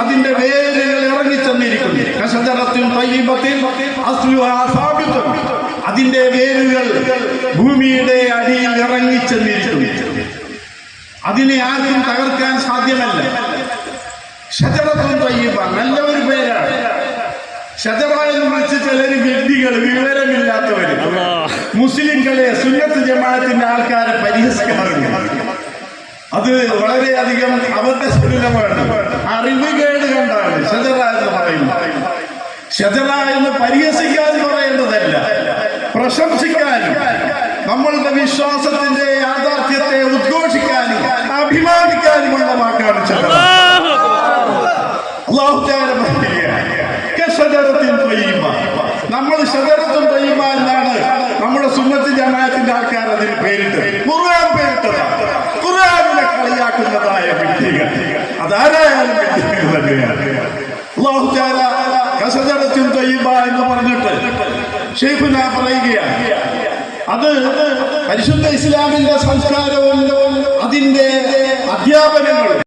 അതിന്റെ വേരുകൾ ഇറങ്ങിച്ചെന്നിരിക്കുന്നു സാബിത്തും. അതിന്റെ വേരുകൾ ഭൂമിയുടെ അടിയിൽ ഇറങ്ങിച്ചെന്നിരിക്കുന്നു അതിനെ ആർക്കും തകർക്കാൻ സാധ്യമല്ല. ഷജറത്തും തയ്യബ നല്ല ഒരു പേരാണ്. ഷജറ എന്ന് വിളിച്ച് ചിലര് വ്യക്തികൾ വിവരമില്ലാത്തവര്. മുസ്ലിങ്ങളെ സുന്നത്ത് ജമാഅത്തിന്റെ ആൾക്കാരെ പരിഹസിക്കാറുണ്ട് അത് വളരെയധികം അബദ്ധസുലഭമാണ് അറിവുകേട് കണ്ടാണ് ഷജറ എന്ന് പറയുന്നത് ഷജറ എന്ന് പരിഹസിക്കാൻ പറയേണ്ടതല്ല പ്രശംസിക്കാനും നമ്മളുടെ വിശ്വാസത്തിന്റെ യാഥാർത്ഥ്യത്തെ ഉദ്ഘോഷിക്കാനും അഭിമാനിക്കാനുമുള്ള വാക്കാണ്. നമ്മൾ ഷജറത്തും തയ്യബ എന്നാണ് നമ്മുടെ സുന്നത്ത് ജമാഅത്തിന്റെ ആൾക്കാർ അതിന് പേരിട്ട് ഖുർആൻ പേരിട്ടതാണ്. ഖുർആനിനെ കളിയാക്കുന്നതായ വ്യക്തികൾ. അതാരായാലും തആല കസജറത്തിൻ ത്വയ്യിബ എന്ന് പറഞ്ഞിട്ട് ഷെയ്ഖുന പറയുകയാണ്. അത് പരിശുദ്ധ ഇസ്ലാമിന്റെ സംസ്കാരവും അതിന്റെ അധ്യാപനങ്ങളും